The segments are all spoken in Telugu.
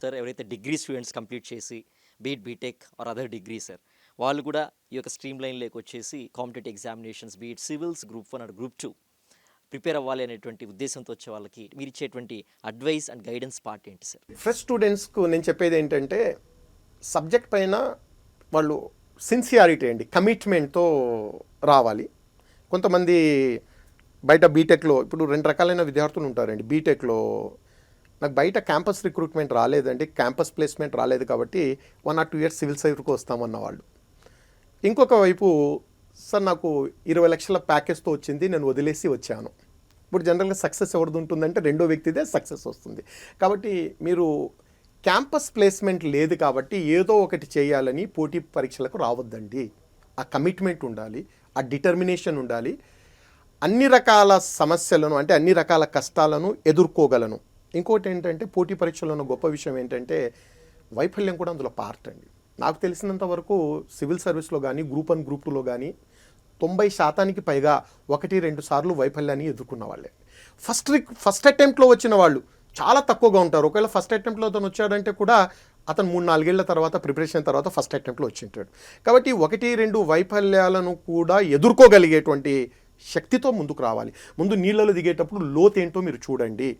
చెప్తారు ఎవరైతే డిగ్రీ స్టూడెంట్స్ కంప్లీట్ చేసి beat BTech or other degree sir వాళ్ళు కూడా ఈ యొక్క స్ట్రీమ్ లైన్లోకి వచ్చేసి competitive examinations beat civils group one and group two prepare అవ్వాలి అనేటువంటి ఉద్దేశంతో వచ్చే వాళ్ళకి మీరు ఇచ్చేటువంటి అడ్వైస్ అండ్ గైడెన్స్ పార్ట్ ఏంటి సార్? ఫ్రెష్ స్టూడెంట్స్కు నేను చెప్పేది ఏంటంటే సబ్జెక్ట్ పైన వాళ్ళు సిన్సియారిటీ అండి కమిట్మెంట్తో రావాలి. కొంతమంది బయట బీటెక్లో ఇప్పుడు రెండు రకాలైన విద్యార్థులు ఉంటారండి బీటెక్లో నాకు బయట క్యాంపస్ రిక్రూట్మెంట్ రాలేదండి క్యాంపస్ ప్లేస్మెంట్ రాలేదు కాబట్టి one or two years civil సర్వీస్కి వస్తామన్న వాళ్ళు ఇంకొక వైపు సార్ నాకు ఇరవై లక్షల ప్యాకేజ్తో వచ్చింది నేను వదిలేసి వచ్చాను. ఇప్పుడు జనరల్గా సక్సెస్ ఎవరిది ఉంటుందంటే రెండో వ్యక్తిదే సక్సెస్ వస్తుంది. కాబట్టి మీరు క్యాంపస్ ప్లేస్మెంట్ లేదు కాబట్టి ఏదో ఒకటి చేయాలని పోటీ పరీక్షలకు రావద్దండి. ఆ కమిట్మెంట్ ఉండాలి ఆ డిటర్మినేషన్ ఉండాలి. అన్ని రకాల సమస్యలను అంటే అన్ని రకాల కష్టాలను ఎదుర్కోగలను. ఇంకోటి ఏంటంటే పోటీ పరీక్షలో ఉన్న గొప్ప విషయం ఏంటంటే వైఫల్యం కూడా అందులో పార్ట్ అండి. నాకు తెలిసినంత వరకు సివిల్ సర్వీస్లో కానీ గ్రూప్ వన్ గ్రూప్ టూలో కానీ తొంభై శాతానికి పైగా ఒకటి రెండు సార్లు వైఫల్యాన్ని ఎదుర్కొన్న వాళ్ళే. ఫస్ట్ రిక్ ఫస్ట్ అటెంప్ట్లో వచ్చిన వాళ్ళు చాలా తక్కువగా ఉంటారు. ఒకవేళ ఫస్ట్ అటెంప్ట్లో అతను వచ్చాడంటే కూడా అతను మూడు నాలుగేళ్ళ తర్వాత ప్రిపరేషన్ తర్వాత ఫస్ట్ అటెంప్ట్లో వచ్చింటాడు. కాబట్టి ఒకటి రెండు వైఫల్యాలను కూడా ఎదుర్కోగలిగేటువంటి శక్తితో ముందుకు రావాలి. ముందు నీళ్ళలో దిగేటప్పుడు లోతేంటో మీరు చూడండి.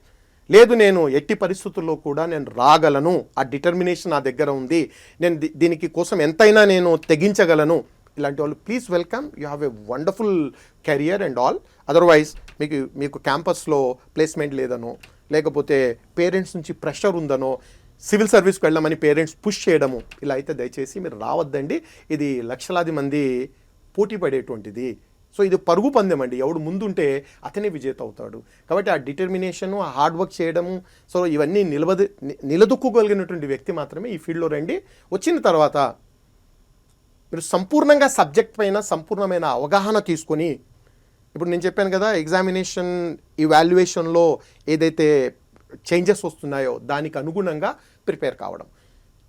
లేదు నేను ఎట్టి పరిస్థితుల్లో కూడా నేను రాగలను. ఆ డిటర్మినేషన్ నా దగ్గర ఉంది. నేను దీ- దీనికి కోసం ఎంతైనా నేను తెగించగలను. ఇలాంటి వాళ్ళు please welcome. You have a wonderful career and all. Otherwise మీకు మీకు క్యాంపస్లో ప్లేస్మెంట్ లేదనో లేకపోతే పేరెంట్స్ నుంచి ప్రెషర్ ఉందనో సివిల్ సర్వీస్కి వెళ్ళమని పేరెంట్స్ పుష్ చేయడము ఇలా అయితే దయచేసి మీరు రావద్దండి. ఇది లక్షలాది మంది పోటీ పడేటువంటిది. సో ఇది పరుగు పందెం అండి ఎవడు ముందుంటే అతనే విజేత అవుతాడు కాబట్టి ఆ డిటర్మినేషను ఆ హార్డ్ వర్క్ చేయడము సో ఇవన్నీ నిలబది ని- నిలదొక్కుకోగలిగినటువంటి వ్యక్తి మాత్రమే ఈ ఫీల్డ్లో రండి. వచ్చిన తర్వాత మీరు సంపూర్ణంగా సబ్జెక్ట్ పైన సంపూర్ణమైన అవగాహన తీసుకొని ఇప్పుడు నేను చెప్పాను కదా ఎగ్జామినేషన్ ఇవాల్యుయేషన్లో ఏదైతే చేంజెస్ వస్తున్నాయో దానికి అనుగుణంగా ప్రిపేర్ కావడం.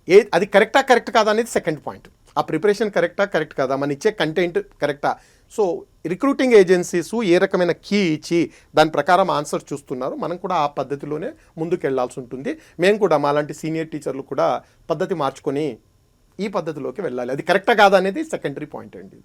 ఏ అది కరెక్టా కరెక్ట్ కాదా అనేది సెకండ్ పాయింట్. ఆ ప్రిపరేషన్ కరెక్టా కరెక్ట్ కాదా? మన ఇచ్చే కంటెంట్ కరెక్టా? సో రిక్రూటింగ్ ఏజెన్సీస్ ఏ రకమైన కీ ఇచ్చి దాని ప్రకారం ఆన్సర్ చూస్తున్నారు. మనం కూడా ఆ పద్ధతిలోనే ముందుకెళ్ళాల్సి ఉంటుంది. మేము కూడా మాలాంటి సీనియర్ టీచర్లు కూడా పద్ధతి మార్చుకొని ఈ పద్ధతిలోకి వెళ్ళాలి. అది కరెక్టా కాదా అనేది సెకండరీ పాయింట్ అండి.